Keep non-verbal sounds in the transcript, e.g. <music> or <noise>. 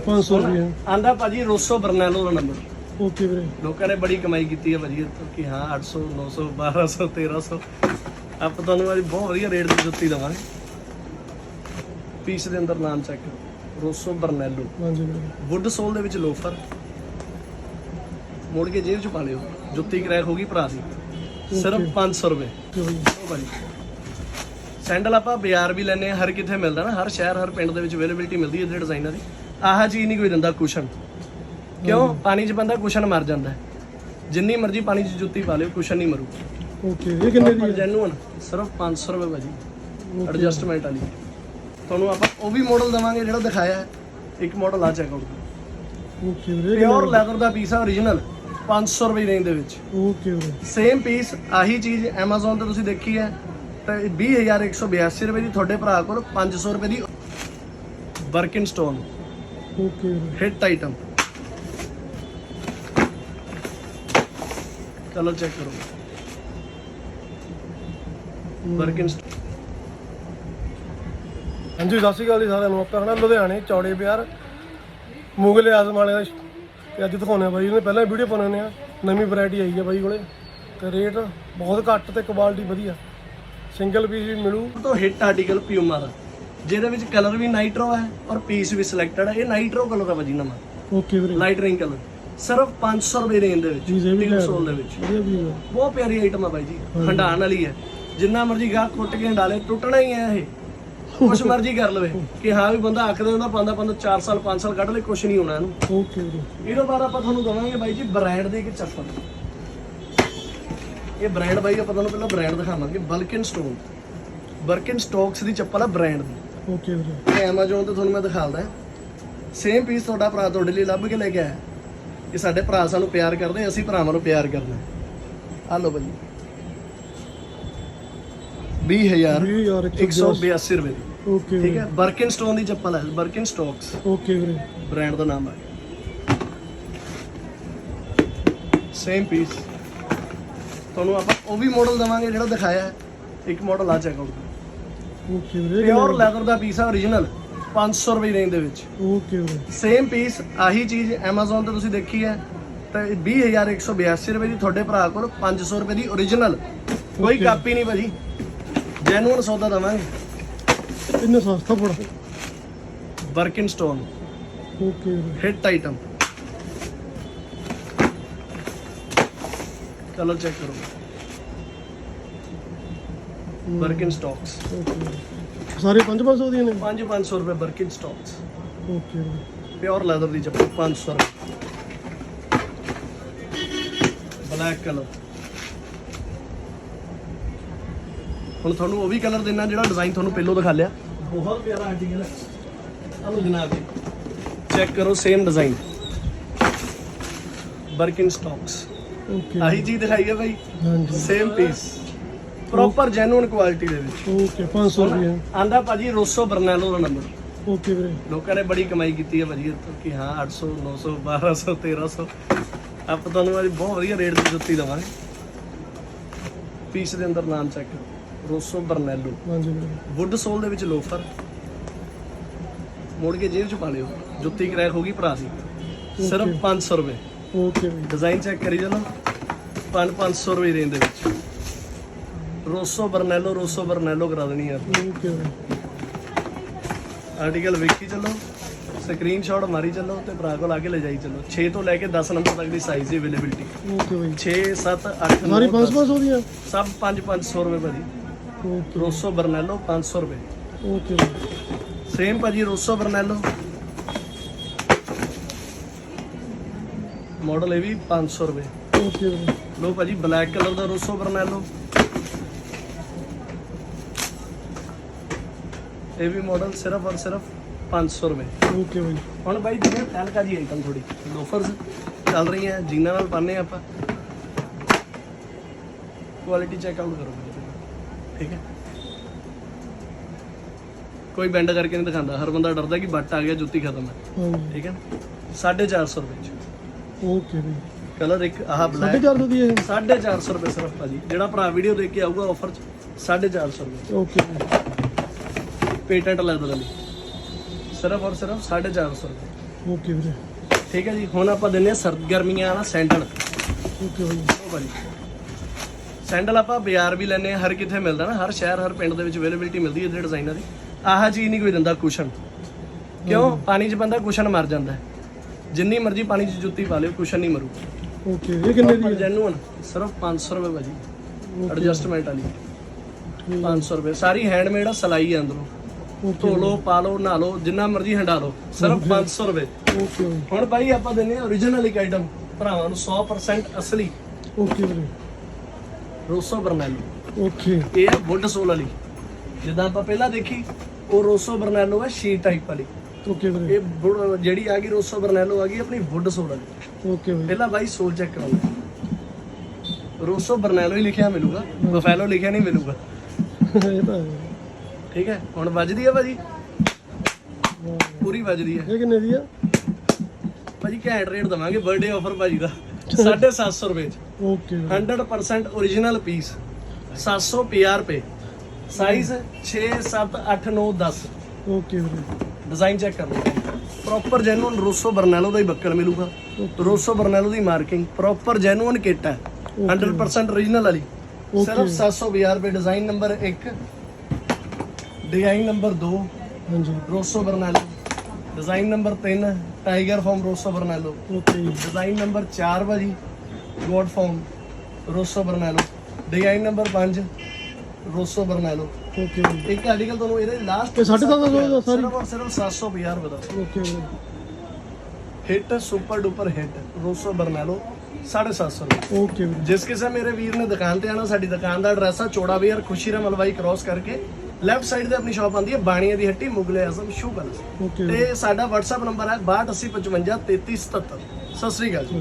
500 ਰੁਪਏ। ਆਂਦਾ ਭਾਜੀ ਰੋਸੋ ਬਰਨੈਲੋ ਦਾ ਨੰਬਰ ਓਕੇ ਵੀਰੇ। ਲੋਕਾਂ ਨੇ ਬੜੀ ਕਮਾਈ ਕੀਤੀ ਹੈ ਭਾਜੀ ਇੱਥੋਂ ਕਿ ਹਾਂ 800 900 1200 1300 ਆਪਾਂ ਤੁਹਾਨੂੰ ਅੱਜ ਬਹੁਤ ਵਧੀਆ ਰੇਟ ਦੀ ਜੁੱਤੀ ਦਵਾਂਗੇ। ਪੀਸ ਦੇ ਅੰਦਰ ਨਾਮ ਚੈੱਕ ਕਰੋ। ਰੋਸੋ ਬਰਨੈਲੋ। ਹਾਂਜੀ ਵੀਰੇ। ਵੁੱਡ ਸੋਲ ਦੇ ਵਿੱਚ ਲੋਫਰ ਮੋੜ ਕੇ ਜੇਬ ਚ ਪਾ ਲਿਓ। ਜੁੱਤੀ ਕਰੈਕ ਹੋ ਗਈ ਭਰਾ ਦੀ। ਸਿਰਫ 500 ਰੁਪਏ। ਉਹ ਭਾਜੀ। ਸੈਂਡਲ ਆਪਾਂ ਬਾਜ਼ਾਰ ਵੀ ਲੈਨੇ ਆ ਹਰ ਕਿੱਥੇ ਮਿਲਦਾ ਨਾ। ਹਰ ਸ਼ਹਿਰ ਹਰ ਪਿੰਡ ਦੇ ਵਿੱਚ ਅਵੇਲੇਬਿਲਟੀ ਮਿਲਦੀ ਹੈ ਜਿਹੜੇ ਡਿਜ਼ਾਈਨਾਂ ਦੀ। ਆਹ ਚੀਜ਼ ਨਹੀਂ ਕੋਈ ਦਿੰਦਾ ਕੁਸ਼ਨ। ਕਿਉਂ? ਪਾਣੀ 'ਚ ਬੰਦਾ ਕੁਸ਼ਨ ਮਰ ਜਾਂਦਾ। ਹੈ ਜਿੰਨੀ ਮਰਜ਼ੀ ਪਾਣੀ 'ਚ ਜੁੱਤੀ ਪਾ ਲਿਓ ਕੁਸ਼ਨ ਨਹੀਂ ਮਰੂ। ਓਕੇ ਇਹ ਕਿੰਨੇ ਦੀ ਹੈ? ਜੈਨੂਨ ਸਿਰਫ 500 ਰੁਪਏ ਭਾਜੀ. ਐਡਜਸਟਮੈਂਟ ਵਾਲੀ। ਤੁਹਾਨੂੰ ਆਪਾਂ ਉਹ ਵੀ ਮਾਡਲ ਦਵਾਂਗੇ ਜਿਹੜਾ ਦਿਖਾਇਆ ਹੈ। ਇੱਕ ਮਾਡਲ ਆ ਚੈੱਕ ਆਊਟ ਓਕੇ ਵੀਰੇ ਪਿਓਰ ਲੈਦਰ ਦਾ ਪੀਸ ਆ origignal 500 ਰੁਪਏ ਰੇਂਜ ਦੇ ਵਿੱਚ। ਓਕੇ ਵੀਰੇ। ਸੇਮ ਪੀਸ ਆਹੀ ਚੀਜ਼ Amazon ਤੇ ਤੁਸੀਂ ਦੇਖੀ ਹੈ। ਤਾਂ 20182 ਰੁਪਏ ਦੀ ਤੁਹਾਡੇ ਭਰਾ ਕੋਲ 500 ਰੁਪਏ ਦੀ ਵਰਕਿੰਗ ਸਟੋਨ ਓਕੇ ਵੀਰੇ ਹਿੱਟ ਆਈਟਮ ਚਲੋ ਚੈੱਕ ਕਰੋ ਵਰਕਿੰਗ ਹਾਂਜੀ ਸਤਿ ਸ਼੍ਰੀ ਅਕਾਲ ਜੀ ਸਾਰਿਆਂ ਨੂੰ। ਆਪਾਂ ਖੜਾ ਲੁਧਿਆਣੇ ਚੌੜੇ ਬਿਆਰ ਮੁਗਲ ਆਜ਼ਮ ਵਾਲੇ ਦਾ ਤੇ ਅੱਜ ਦਿਖਾਉਣੇ ਆ ਬਾਈ ਉਹਨੇ ਪਹਿਲਾਂ ਵੀਡੀਓ ਪਾਉਣੇ ਆ ਨਵੀਂ ਵੈਰਾਈਟੀ ਆਈ ਹੈ ਬਾਈ ਕੋਲੇ। ਤੇ ਰੇਟ ਬਹੁਤ ਘੱਟ ਤੇ ਕੁਆਲਿਟੀ ਵਧੀਆ। ਸਿੰਗਲ ਪੀਸ ਵੀ ਮਿਲੂ। ਤੋਂ ਹਿੱਟ ਆਰਟੀਕਲ ਪਿਊਮਾ ਦਾ। ਜਿਹਦੇ ਵਿੱਚ ਕਲਰ ਵੀ ਨਾਈਟਰੋ ਹੈ ਔਰ ਪੀਸ ਵੀ ਸਿਲੈਕਟਡ ਹੈ। ਇਹ ਨਾਈਟਰੋ ਕਲਰ ਹੈ ਭਾਜੀ ਨਵਾਂ। ਓਕੇ ਵੀਰੇ। ਲਾਈਟ ਰਿੰਗ ਕਲਰ ਸਿਰਫ 500 ਰੁਪਏ ਰੇਂਜ ਦੇ ਵਿੱਚ ਜੀ ਇਹ ਵੀ ਦੇ ਵਿੱਚ। ਬਹੁਤ ਪਿਆਰੀ ਆਈਟਮ ਆ ਬਾਈ ਜੀ ਹੰਡਾਣ ਵਾਲੀ ਹੈ। ਜਿੰਨਾ ਮਰਜ਼ੀ ਗਾਹ ਕੁੱਟ ਕੇ ਡਾਲੇ ਟੁੱਟਣਾ ਹੀ ਹੈ ਇਹ। ਕੁਛ <laughs> ਮਰਜ਼ੀ ਕਰ ਲਵੇ। ਕਿ ਹਾਂ ਵੀ ਬੰਦਾ ਅੱਖ ਦੇ ਹੁੰਦਾ ਪਾਉਂਦਾ ਪਾਉਂਦਾ 4 ਸਾਲ 5 ਸਾਲ ਕੱਢ ਲੇ ਕੁਛ ਨਹੀਂ ਹੋਣਾ ਇਹਨੂੰ। ਓਕੇ ਵੀਰੇ। ਇਹਦੇ ਬਾਅਦ ਆਪਾਂ ਤੁਹਾਨੂੰ ਦਵਾਂਗੇ ਬਾਈ ਜੀ ਬ੍ਰਾਂਡ ਦੀ ਇੱਕ ਚੱਪਲ। ਇਹ ਬ੍ਰਾਂਡ ਬਾਈ ਆਪਾਂ ਤੁਹਾਨੂੰ ਪਹਿਲਾਂ ਬ੍ਰਾਂਡ ਦਿਖਾਵਾਂਗੇ। ਬਲਕਿਨ ਸਟੋਨ। ਬਰਕਿਨ ਸਟੋਕਸ ਦੀ ਚੱਪਲ ਆ ਬ੍ਰਾਂਡ ਦੀ। ਓਕੇ ਵੀਰੇ। ਇਹ Amazon ਤੇ ਤੁਹਾਨੂੰ ਮੈਂ ਦਿਖਾਲਦਾ। ਸੇਮ ਪੀਸ ਤੁਹਾਡਾ ਭਰਾ ਤੁਹਾਡੇ ਲਈ ਲੱਭ ਕੇ ਲੈ ਕੇ ਆਇਆ। ਕਿ ਸਾਡੇ ਭਰਾ ਸਾਨੂੰ ਪਿਆਰ ਕਰਦੇ ਅਸੀਂ ਭਰਾਵਾਂ ਨੂੰ ਪਿਆਰ ਕਰਨਾ ਆ ਲਓ ਬਾਈ। 20000 ਵੀ ਯਾਰ 182 ਰੁਪਏ ਦੀ। ਓਕੇ ਠੀਕ ਹੈ? ਬਰਕਿਨ ਸਟੋਨ ਦੀ ਚੱਪਲ ਹੈ ਬਰਕਿਨ ਸਟੋਕਸ ਓਕੇ ਵੀਰੇ। ਬ੍ਰਾਂਡ ਦਾ ਨਾਮ ਹੈ ਸੇਮ ਪੀਸ ਤੁਹਾਨੂੰ ਆਪਾਂ ਉਹ ਵੀ ਮਾਡਲ ਦਵਾਂਗੇ ਜਿਹੜਾ ਦਿਖਾਇਆ ਹੈ। ਇੱਕ ਮਾਡਲ ਆ ਚੈੱਕ ਆਊਟ ਓਕੇ ਵੀਰੇ ਪਿਓਰ ਲੈਦਰ ਦਾ ਪੀਸ ਆ origignal 500 ਰੁਪਏ ਰੇਂਜ ਦੇ ਵਿੱਚ। ਓਕੇ ਵੀਰੇ ਸੇਮ ਪੀਸ ਆਹੀ ਚੀਜ਼ Amazon ਤੇ ਤੁਸੀਂ ਦੇਖੀ ਹੈ। ਤਾਂ 20182 ਰੁਪਏ ਦੀ ਤੁਹਾਡੇ ਭਰਾ ਕੋਲ 500 ਰੁਪਏ ਦੀ origignal ਕੋਈ. ਕਾਪੀ ਨਹੀਂ ਭਾਜੀ। ਜੈਨੂਨ ਸੌਦਾ ਦਵਾਂਗੇ। ਇੰਨਾ ਸਸਤਾ ਪੜਾ Birkenstock okay hit item colour check ਕਰੋ। ਬਰਕਿਨ ਸਟਾਕਸ ਸਾਰੇ 5-500 ਦੀਆਂ ਨੇ? 5-500 ਰੁਪਏ ਬਰਕਿਨ ਸਟਾਕਸ ਓਕੇ ਪਿਓਰ ਲੈਦਰ ਦੀ ਚੱਪਲ 500 ਰੁਪਏ। ਬਲੈਕ ਕਲਰ ਹੁਣ ਤੁਹਾਨੂੰ ਉਹ ਵੀ ਕਲਰ ਦੇਣਾ ਜਿਹੜਾ ਡਿਜ਼ਾਈਨ ਤੁਹਾਨੂੰ ਪਹਿਲਾਂ ਦਿਖਾ ਲਿਆ। ਬਹੁਤ ਪਿਆਰਾ ਆਰਟੀਕਲ ਹੈ ਆਲੋ ਜਨਾਬ ਜੀ ਚੈੱਕ ਕਰੋ same design Birkin stocks okay ਆਹੀ ਚੀਜ਼ ਦਿਖਾਈ ਹੈ ਭਾਈ ਹਾਂਜੀ। Same piece proper genuine quality ਦੇ ਵਿੱਚ। ਓਕੇ 500 ਰੁਪਏ। ਆਂਦਾ ਭਾਜੀ ਰੋਸੋ ਬਰਨੈਲੋ ਦਾ ਨੰਬਰ ਓਕੇ ਵੀਰੇ। ਲੋਕਾਂ ਨੇ ਬੜੀ ਕਮਾਈ ਕੀਤੀ ਹੈ ਭਾਜੀ ਇੱਥੋਂ ਕਿ ਹਾਂ 800 900 1200 1300 ਆਪਾਂ ਤੁਹਾਨੂੰ ਅੱਜ ਬਹੁਤ ਵਧੀਆ ਰੇਟ ਦੀ ਜੁੱਤੀ ਦਵਾਂਗੇ। ਪੀਸ ਦੇ ਅੰਦਰ ਨਾਮ ਚੈੱਕ ਕਰੋ। ਰੋਸੋ ਬਰਨੈਲੋ। ਹਾਂਜੀ ਵੀਰੇ। ਵੁੱਡ ਸੋਲ ਦੇ ਵਿੱਚ ਲੋਫਰ ਮੋੜ ਕੇ ਜੇਬ ਚ ਪਾ ਲਿਓ। ਜੁੱਤੀ ਕਰੈਕ ਹੋ ਗਈ ਭਰਾ ਦੀ। ਸਿਰਫ 500 ਰੁਪਏ। ਓਕੇ ਵੀਰੇ। ਡਿਜ਼ਾਈਨ ਚੈੱਕ ਕਰੀ ਚਲੋ 5 500 ਰੁਪਏ ਰੇਂਜ ਦੇ ਵਿੱਚ। ਰੋਸੋ ਬਰਨੈਲੋ ਰੋਸੋ ਬਰਨੈਲੋ ਕਰਾ ਦੇਣੀ ਯਾਰ ਆਰਟੀਕਲ ਵੇਖੀ ਚੱਲੋ ਸਕਰੀਨਸ਼ਾਟ ਮਾਰੀ ਚੱਲੋ ਤੇ ਭਰਾ ਕੋਲ ਆ ਕੇ ਲੈ ਜਾਈ ਚੱਲੋ। 6 ਤੋਂ ਲੈ ਕੇ 10 ਨੰਬਰ ਤੱਕ ਦੀ ਸਾਈਜ਼ ਦੀ ਅਵੇਲੇਬਿਲਟੀ ਓਕੇ ਬਾਈ। 6 7 8 ਸਾਰੀ 5-500 ਦੀਆਂ ਸਭ 5 500 ਰੁਪਏ ਭਾਜੀ। ਰੋਸੋ ਬਰਨੈਲੋ 500 ਰੁਪਏ। ਓਕੇ ਸੇਮ ਭਾਜੀ ਰੋਸੋ ਬਰਨੈਲੋ ਮਾਡਲ ਇਹ ਵੀ 500 ਰੁਪਏ। ਓਕੇ ਲੋ ਭਾਜੀ ਬਲੈਕ ਕਲਰ ਦਾ ਰੋਸੋ ਬਰਨੈਲੋ ਇਹ ਵੀ ਮਾਡਲ ਸਿਰਫ ਔਰ ਸਿਰਫ 500 ਰੁਪਏ। ਓਕੇ ਬਾਈ। ਹੁਣ ਬਾਈ ਜਿਵੇਂ ਤਲਕਾ ਦੀ ਆਈਟਮ ਥੋੜੀ ਲੋਫਰਸ ਚੱਲ ਰਹੀਆਂ ਜੀਨਾਂ ਨਾਲ ਪਾਣੇ ਆਪਾਂ। ਕੁਆਲਿਟੀ ਚੈੱਕ ਆਊਟ ਕਰੋ। ਠੀਕ ਹੈ। ਕੋਈ ਬੈਂਡ ਕਰਕੇ ਨਹੀਂ ਦਿਖਾਉਂਦਾ। ਹਰ ਬੰਦਾ ਡਰਦਾ ਕਿ ਬੱਟ ਆ ਗਿਆ ਜੁੱਤੀ ਖਤਮ ਹੈ। ਠੀਕ ਹੈ। ਨਾ 450 ਰੁਪਏ ਚ। ਓਕੇ ਬਾਈ। ਕਲਰ ਇੱਕ ਆਹ ਬਲੈਕ 450 ਦੀ ਹੈ 450 ਰੁਪਏ ਸਿਰਫ ਭਾਜੀ। ਜਿਹੜਾ ਭਰਾ ਵੀਡੀਓ ਦੇਖ ਕੇ ਆਊਗਾ ਆਫਰ ਚ 450 ਰੁਪਏ ਓਕੇ ਬਾਈ। ਪੇਟੈਂਟ ਲੈਦਰ ਵਾਲੀ ਸਿਰਫ ਔਰ ਸਿਰਫ 450 ਰੁਪਏ। ਓਕੇ ਵੀਰੇ। ਠੀਕ ਹੈ ਜੀ ਹੁਣ ਆਪਾਂ ਦਿੰਨੇ ਆ ਸਰਦ ਗਰਮੀਆਂ ਵਾਲਾ ਸੈਂਡਲ। ਓਕੇ ਬਾਈ। ਉਹ ਭਾਜੀ। ਸੈਂਡਲ ਆਪਾਂ ਬਾਜ਼ਾਰ ਵੀ ਲੈਨੇ ਆ ਹਰ ਕਿਥੇ ਮਿਲਦਾ ਨਾ ਹਰ ਸ਼ਹਿਰ ਹਰ ਪਿੰਡ ਦੇ ਵਿੱਚ ਅਵੇਲੇਬਿਲਟੀ ਮਿਲਦੀ ਹੈ ਇਹਦੇ ਡਿਜ਼ਾਈਨਾਂ ਦੀ। ਆਹ ਚੀਜ਼ ਨਹੀਂ ਕੋਈ ਦਿੰਦਾ ਕੁਸ਼ਨ ਕਿਉਂ? ਪਾਣੀ 'ਚ ਬੰਦਾ ਕੁਸ਼ਨ ਮਰ ਜਾਂਦਾ ਹੈ। ਜਿੰਨੀ ਮਰਜ਼ੀ ਪਾਣੀ 'ਚ ਜੁੱਤੀ ਪਾ ਲਿਓ ਕੁਸ਼ਨ ਨਹੀਂ ਮਰੂ। ਓਕੇ ਇਹ ਕਿੰਨੇ ਦੀ ਹੈ? ਜੈਨੂਨ ਸਿਰਫ 500 ਰੁਪਏ ਭਾਜੀ। ਐਡਜਸਟਮੈਂਟ ਵਾਲੀ। ਠੀਕ। 500 ਰੁਪਏ। ਸਾਰੀ ਹੈਂਡਮੇਡ ਆ ਸਲਾਈ ਆ ਅੰਦਰੋਂ। ਧੋ ਲਓ ਪਾ ਲਓ ਨਹਾ ਲਓ ਜਿੰਨਾ ਮਰਜ਼ੀ ਹੰਡਾ ਲਓ ਸਿਰਫ 500 ਰੁਪਏ। ਓਕੇ ਹੁਣ ਭਾਈ ਆਪਾਂ ਦਿੰਨੇ ਆ origignal ਇੱਕ ਆਈਟਮ ਭਰਾਵਾਂ ਨੂੰ 100% ਅਸਲੀ। ਓਕੇ ਵੀਰੇ। ਰੋਸੋ ਬਰਨੈਲੋ। ਓਕੇ ਇਹ ਹੈ ਵੁੱਡ ਸੋਲ ਵਾਲੀ। ਜਿੱਦਾਂ ਆਪਾਂ ਪਹਿਲਾਂ ਦੇਖੀ ਉਹ ਰੋਸੋ ਬਰਨੈਲੋ ਹੈ ਸ਼ੀਟ ਟਾਈਪ ਵਾਲੀ। ਓਕੇ ਵੀਰੇ। ਇਹ ਜਿਹੜੀ ਆ ਗਈ ਰੋਸੋ ਬਰਨੈਲੋ ਆ ਗਈ ਆਪਣੀ ਵੁੱਡ ਸੋਲ ਵਾਲੀ। ਓਕੇ ਬਾਈ ਪਹਿਲਾਂ ਬਾਈ ਸੋਲ ਚੈੱਕ ਕਰਾਉਂਦੇ ਰੋਸੋ ਬਰਨੈਲੋ ਹੀ ਲਿਖਿਆ ਮਿਲੂਗਾ ਬਫੈਲੋ ਲਿਖਿਆ ਨਹੀਂ ਮਿਲੂਗਾ। <laughs> ਇਹ ਤਾਂ ਠੀਕ ਹੈ? ਹੁਣ ਵੱਜਦੀ ਹੈ ਭਾਜੀ। ਪੂਰੀ ਵੱਜਦੀ ਹੈ ਇਹ ਕਿੰਨੇ ਦੀ ਆ? ਭਾਜੀ ਘੈਂਟ ਰੇਟ ਦਵਾਂਗੇ ਬਰਥਡੇ ਆਫਰ ਭਾਜੀ ਦਾ। 750 ਰੁਪਏ ਚ। ਓਕੇ ਵੀਰੇ 100% origignal ਪੀਸ 750 ਰੁਪਏ। ਸਾਈਜ਼ 6 7 8 9 10 ਓਕੇ ਵੀਰੇ। ਡਿਜ਼ਾਈਨ ਚੈੱਕ ਕਰ ਲਓ ਪ੍ਰੋਪਰ ਜੈਨੂਨ ਰੋਸੋ ਬਰਨੈਲੋ ਦਾ ਹੀ ਬੱਕਲ ਮਿਲੂਗਾ। ਰੋਸੋ ਬਰਨੈਲੋ ਦੀ ਮਾਰਕਿੰਗ ਪ੍ਰੋਪਰ ਜੈਨੂਨ ਕਿੱਟ ਹੈ। 100% origignal ਵਾਲੀ। ਸਿਰਫ 750 ਰੁਪਏ। ਡਿਜ਼ਾਈਨ ਨੰਬਰ 1 ਡਿਜ਼ਾਈਨ ਨੰਬਰ 2 ਹਾਂਜੀ। Rosso Brunello design number 3 tiger form Rosso Brunello okay design number 4 ਭਾਜੀ God form Rosso Brunello design number 5 Rosso Brunello okay ਇੱਕ article ਤੁਹਾਨੂੰ ਇਹਦੇ ਲਾਸਟ ਇਹ 750 ਦਾ ਸਾਰੀ? ਸਿਰਫ ਔਰ ਸਿਰਫ 750 ਰੁਪਏ ਦਾ। Okay hit super duper hit Rosso Brunello 750 ਰੁਪਏ। ਓਕੇ ਜਿਸ ਕਿਸੇ ਮੇਰੇ ਵੀਰ ਨੇ ਦੁਕਾਨ ਤੇ ਆਣਾ ਸਾਡੀ ਦੁਕਾਨ ਦਾ ਐਡਰੈਸ ਆ ਚੋੜਾ ਵੀਰ ਖੁਸ਼ੀਰਾ ਮਲਵਾਈ ਕ੍ਰਾਸ ਕਰਕੇ ਲੈਫਟ ਸਾਈਡ ਤੇ ਆਪਣੀ ਸ਼ਾਪ ਆਉਂਦੀ ਹੈ ਬਾਣੀਆਂ ਦੀ ਹੱਟੀ ਮੁਗਲੇ ਆਜ਼ਮ ਸ਼ੂ ਵੀਰੇ ਤੇ ਸਾਡਾ WhatsApp ਨੰਬਰ ਹੈ 6285533377 ਸਤਿ ਸ੍ਰੀ ਅਕਾਲ ਜੀ।